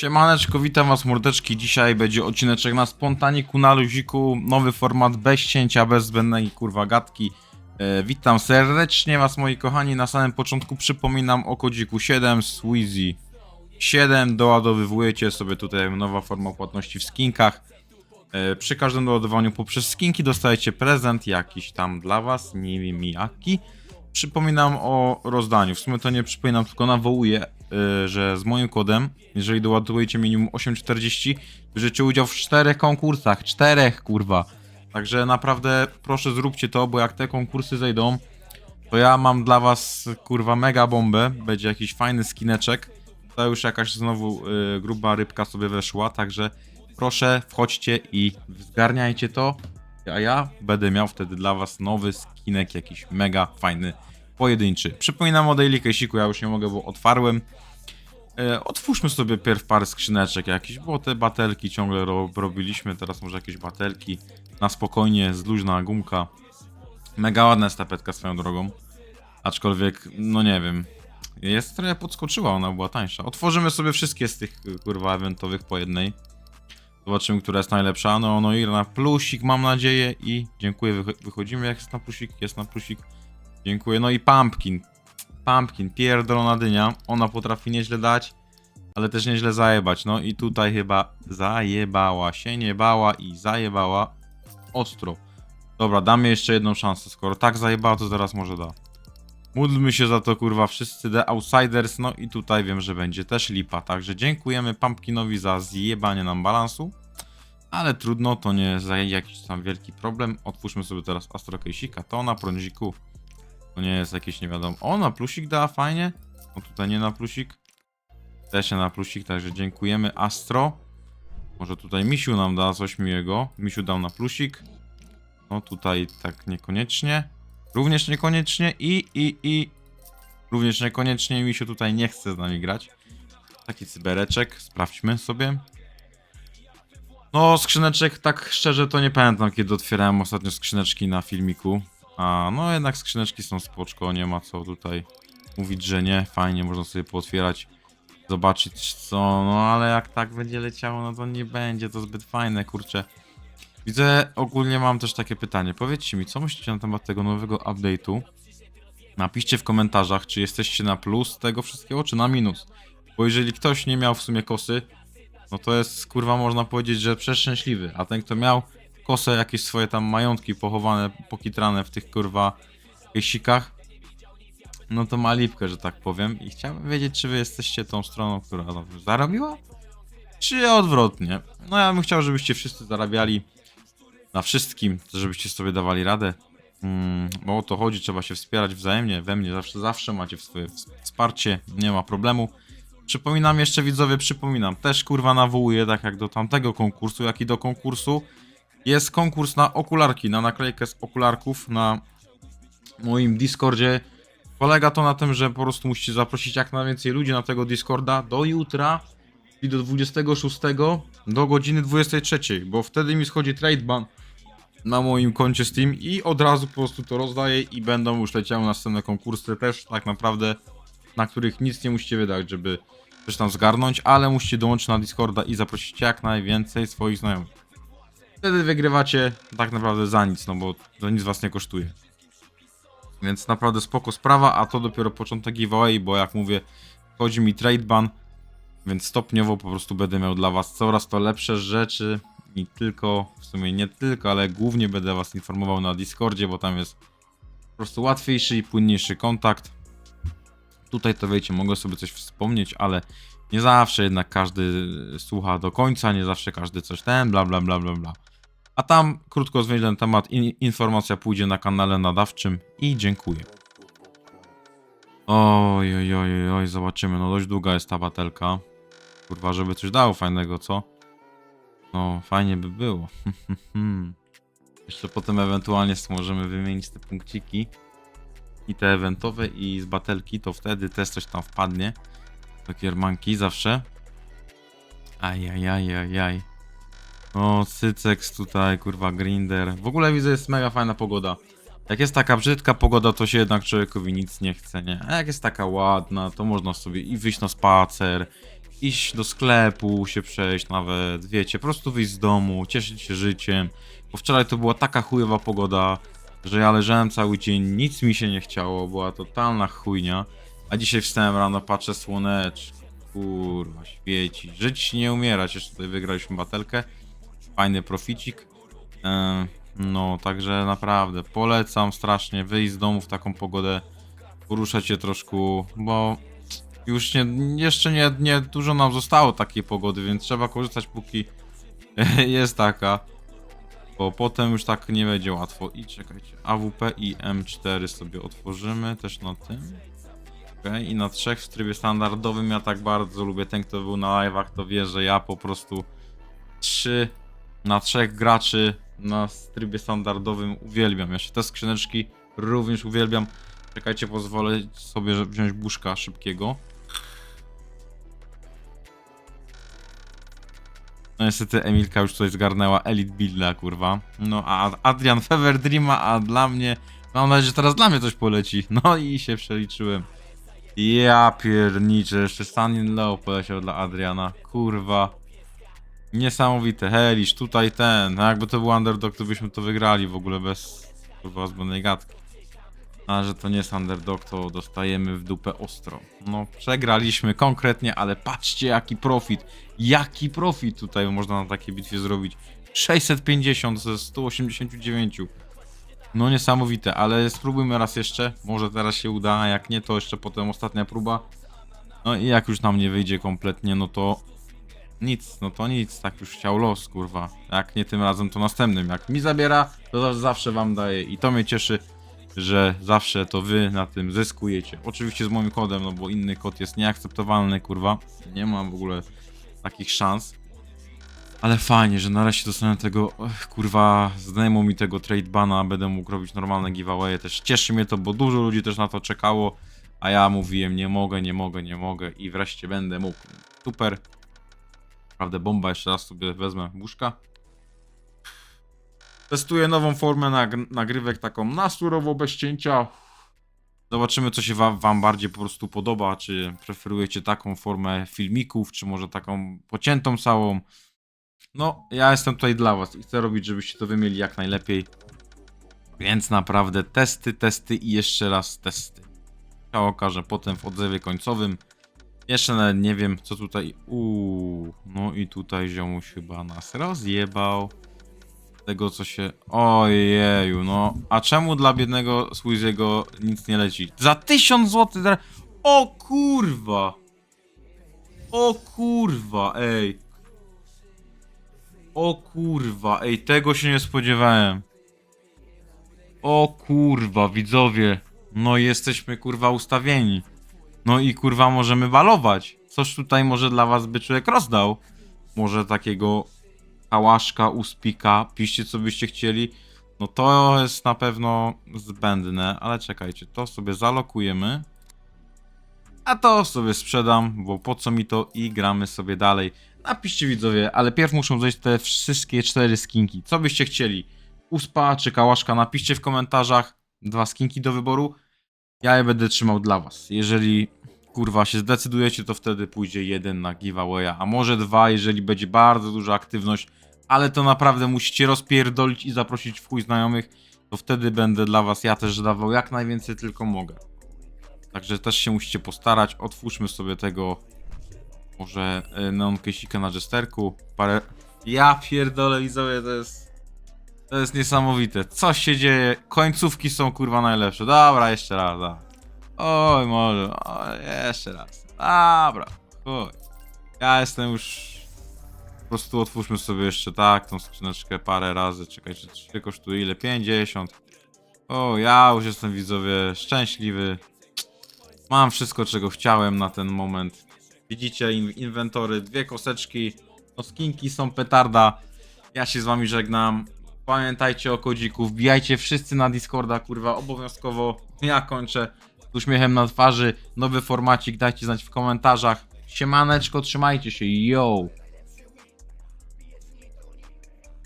Siemaneczko, witam was mordeczki. Dzisiaj będzie odcineczek na spontaniku, na luziku. Nowy format bez cięcia, bez zbędnej kurwa gadki. E, witam serdecznie was moi kochani. Na samym początku przypominam o kodziku 7 Sweezy 7. Doładowywujecie sobie tutaj nowa forma płatności w skinkach. E, przy każdym doładowaniu poprzez skinki dostajecie prezent jakiś tam dla was, nie wiem jaki. Przypominam o rozdaniu. W sumie to nie przypominam, tylko nawołuję, yy, że z moim kodem, jeżeli doładujecie minimum 8,40, bierzecie udział w czterech konkursach. Czterech, kurwa. Także naprawdę proszę zróbcie to, bo jak te konkursy zejdą, to ja mam dla was, kurwa, mega bombę. Będzie jakiś fajny skineczek. To już jakaś znowu yy, gruba rybka sobie weszła, także proszę wchodźcie i zgarniajcie to. A ja będę miał wtedy dla was nowy skinek, jakiś mega fajny, pojedynczy. Przypominam o Daily Case'iku, ja już nie mogę, bo otwarłem. E, otwórzmy sobie pierw parę skrzyneczek jakiś, bo te batelki ciągle ro robiliśmy, teraz może jakieś batelki. Na spokojnie, z luźna gumka. Mega ładna jest swoją drogą. Aczkolwiek, no nie wiem. Jest trochę podskoczyła, ona była tańsza. Otworzymy sobie wszystkie z tych kurwa eventowych po jednej. Zobaczymy, która jest najlepsza. No, no i na plusik mam nadzieję i dziękuję. Wycho- wychodzimy jak jest na plusik, jest na plusik. Dziękuję. No i pumpkin. Pumpkin, pierdolona dynia. Ona potrafi nieźle dać, ale też nieźle zajebać. No i tutaj chyba zajebała się, nie bała i zajebała ostro. Dobra, damy jeszcze jedną szansę. Skoro tak zajebała, to zaraz może da. Módlmy się za to, kurwa, wszyscy The Outsiders. No i tutaj wiem, że będzie też lipa. Także dziękujemy Pumpkinowi za zjebanie nam balansu. Ale trudno, to nie za- jakiś tam wielki problem. Otwórzmy sobie teraz Astro Case'ika. To na prądziku. To nie jest jakieś nie wiadomo. O, na plusik da, fajnie. O, tutaj nie na plusik. Też nie na plusik, także dziękujemy Astro. Może tutaj Misiu nam da coś miłego. Misiu dał na plusik. No tutaj tak niekoniecznie. Również niekoniecznie i, i, i... Również niekoniecznie Misiu tutaj nie chce z nami grać. Taki cybereczek, sprawdźmy sobie. No, skrzyneczek, tak szczerze to nie pamiętam, kiedy otwierałem ostatnio skrzyneczki na filmiku. A, no jednak skrzyneczki są spoczko, nie ma co tutaj mówić, że nie. Fajnie, można sobie pootwierać, zobaczyć co, no ale jak tak będzie leciało, no to nie będzie to zbyt fajne, kurczę. Widzę, ogólnie mam też takie pytanie. Powiedzcie mi, co myślicie na temat tego nowego update'u? Napiszcie w komentarzach, czy jesteście na plus tego wszystkiego, czy na minus. Bo jeżeli ktoś nie miał w sumie kosy, no to jest kurwa można powiedzieć, że przeszczęśliwy. A ten kto miał kosę, jakieś swoje tam majątki pochowane, pokitrane w tych kurwa jesikach, no to ma lipkę, że tak powiem. I chciałbym wiedzieć, czy wy jesteście tą stroną, która no, zarobiła? Czy odwrotnie? No ja bym chciał, żebyście wszyscy zarabiali na wszystkim, żebyście sobie dawali radę. Mm, bo o to chodzi, trzeba się wspierać wzajemnie. We mnie zawsze, zawsze macie swoje ws- wsparcie, nie ma problemu. Przypominam jeszcze widzowie, przypominam, też kurwa nawołuję, tak jak do tamtego konkursu, jak i do konkursu. Jest konkurs na okularki, na naklejkę z okularków na moim Discordzie. Polega to na tym, że po prostu musicie zaprosić jak najwięcej ludzi na tego Discorda do jutra i do 26 do godziny 23, bo wtedy mi schodzi trade ban na moim koncie Steam i od razu po prostu to rozdaję i będą już leciały następne konkursy też tak naprawdę, na których nic nie musicie wydać, żeby coś tam zgarnąć, ale musicie dołączyć na Discorda i zaprosić jak najwięcej swoich znajomych. Wtedy wygrywacie tak naprawdę za nic, no bo to nic was nie kosztuje. Więc naprawdę spoko sprawa, a to dopiero początek giveaway, bo jak mówię, chodzi mi trade ban, więc stopniowo po prostu będę miał dla was coraz to lepsze rzeczy i tylko, w sumie nie tylko, ale głównie będę was informował na Discordzie, bo tam jest po prostu łatwiejszy i płynniejszy kontakt. Tutaj to wiecie, mogę sobie coś wspomnieć, ale nie zawsze jednak każdy słucha do końca, nie zawsze każdy coś ten, bla bla bla bla bla. A tam krótko zwięźle temat, in, informacja pójdzie na kanale nadawczym i dziękuję. Oj, oj, oj, oj, zobaczymy, no dość długa jest ta batelka. Kurwa, żeby coś dało fajnego, co? No, fajnie by było. Jeszcze potem ewentualnie możemy wymienić te punkciki i te eventowe i z batelki, to wtedy też coś tam wpadnie. Do kiermanki zawsze. Ajajajajaj. O, Cycex tutaj, kurwa, Grinder. W ogóle widzę, jest mega fajna pogoda. Jak jest taka brzydka pogoda, to się jednak człowiekowi nic nie chce, nie? A jak jest taka ładna, to można sobie i wyjść na spacer, iść do sklepu, się przejść nawet, wiecie, po prostu wyjść z domu, cieszyć się życiem. Bo wczoraj to była taka chujowa pogoda, że ja leżałem cały dzień, nic mi się nie chciało, była totalna chujnia. A dzisiaj wstałem rano, patrzę słoneczko, kurwa, świeci. Żyć nie umierać, jeszcze tutaj wygraliśmy batelkę. Fajny proficik. E, no, także naprawdę polecam strasznie wyjść z domu w taką pogodę, poruszać się troszkę, bo już nie, jeszcze nie, nie dużo nam zostało takiej pogody, więc trzeba korzystać póki jest taka. Bo potem już tak nie będzie łatwo. I czekajcie, AWP i M4 sobie otworzymy też na tym. Okej, i na trzech w trybie standardowym ja tak bardzo lubię. Ten, kto był na live'ach, to wie, że ja po prostu trzy na trzech graczy na trybie standardowym uwielbiam. Się te skrzyneczki również uwielbiam. Czekajcie, pozwolę sobie wziąć buszka szybkiego. No niestety Emilka już tutaj zgarnęła Elite Builda, kurwa. No a Adrian Fever Dreama, a dla mnie... Mam nadzieję, że teraz dla mnie coś poleci. No i się przeliczyłem. Ja pierniczę, jeszcze Sun in Low poleciał dla Adriana. Kurwa. Niesamowite. Helisz, tutaj ten. No jakby to był underdog, to byśmy to wygrali w ogóle bez kurwa zbędnej gadki. A że to nie jest underdog, to dostajemy w dupę ostro. No, przegraliśmy konkretnie, ale patrzcie jaki profit. Jaki profit tutaj można na takiej bitwie zrobić. 650 ze 189. No niesamowite, ale spróbujmy raz jeszcze. Może teraz się uda, a jak nie, to jeszcze potem ostatnia próba. No i jak już nam nie wyjdzie kompletnie, no to nic, no to nic, tak już chciał los, kurwa. Jak nie tym razem, to następnym. Jak mi zabiera, to za- zawsze wam daje i to mnie cieszy, że zawsze to wy na tym zyskujecie. Oczywiście z moim kodem, no bo inny kod jest nieakceptowalny, kurwa. Nie mam w ogóle takich szans. Ale fajnie, że nareszcie dostanę tego, ech, kurwa, zdejmą mi tego trade bana, będę mógł robić normalne giveawaye. Też cieszy mnie to, bo dużo ludzi też na to czekało, a ja mówiłem nie mogę, nie mogę, nie mogę i wreszcie będę mógł. Super. Naprawdę bomba, jeszcze raz sobie wezmę łóżka. Testuję nową formę nag- nagrywek, taką na surowo, bez cięcia. Zobaczymy, co się wam, wam bardziej po prostu podoba. Czy preferujecie taką formę filmików, czy może taką pociętą całą. No, ja jestem tutaj dla was i chcę robić, żebyście to wy mieli jak najlepiej. Więc naprawdę testy, testy i jeszcze raz testy. Ja okażę potem w odzewie końcowym. Jeszcze nawet nie wiem, co tutaj... Uuu, no i tutaj ziomuś chyba nas rozjebał. Tego, co się... Ojeju, no. A czemu dla biednego Squeeziego nic nie leci? Za 1000 zł! O kurwa! O kurwa, ej. O kurwa, ej, tego się nie spodziewałem. O kurwa, widzowie. No jesteśmy kurwa ustawieni. No i kurwa możemy balować. Coś tutaj może dla was byczek rozdał. Może takiego kałaszka, uspika, piszcie co byście chcieli. No to jest na pewno zbędne, ale czekajcie, to sobie zalokujemy. A to sobie sprzedam, bo po co mi to i gramy sobie dalej. Napiszcie widzowie, ale pierw muszą zejść te wszystkie cztery skinki. Co byście chcieli? Uspa czy kałaszka? Napiszcie w komentarzach. Dwa skinki do wyboru. Ja je będę trzymał dla was. Jeżeli kurwa się zdecydujecie, to wtedy pójdzie jeden na giveawaya, a może dwa, jeżeli będzie bardzo duża aktywność, ale to naprawdę musicie rozpierdolić i zaprosić w chuj znajomych, to wtedy będę dla was ja też dawał jak najwięcej tylko mogę. Także też się musicie postarać, otwórzmy sobie tego może y, neon kesika na jesterku, parę... Ja pierdolę widzowie, to jest... To jest niesamowite. Co się dzieje? Końcówki są kurwa najlepsze. Dobra, jeszcze raz. Oj, może. O, jeszcze raz. Dobra. Chuj. Ja jestem już. Prostu otwórzmy sobie jeszcze tak tą skrzyneczkę parę razy. Czekajcie, trzy kosztuje ile? 50. O, ja już jestem widzowie szczęśliwy. Mam wszystko, czego chciałem na ten moment. Widzicie, in inwentory, dwie koseczki. No skinki są petarda. Ja się z wami żegnam. Pamiętajcie o kodziku, wbijajcie wszyscy na Discorda, kurwa, obowiązkowo. Ja kończę z uśmiechem na twarzy. Nowy formacik, dajcie znać w komentarzach. Siemaneczko, trzymajcie się, yo!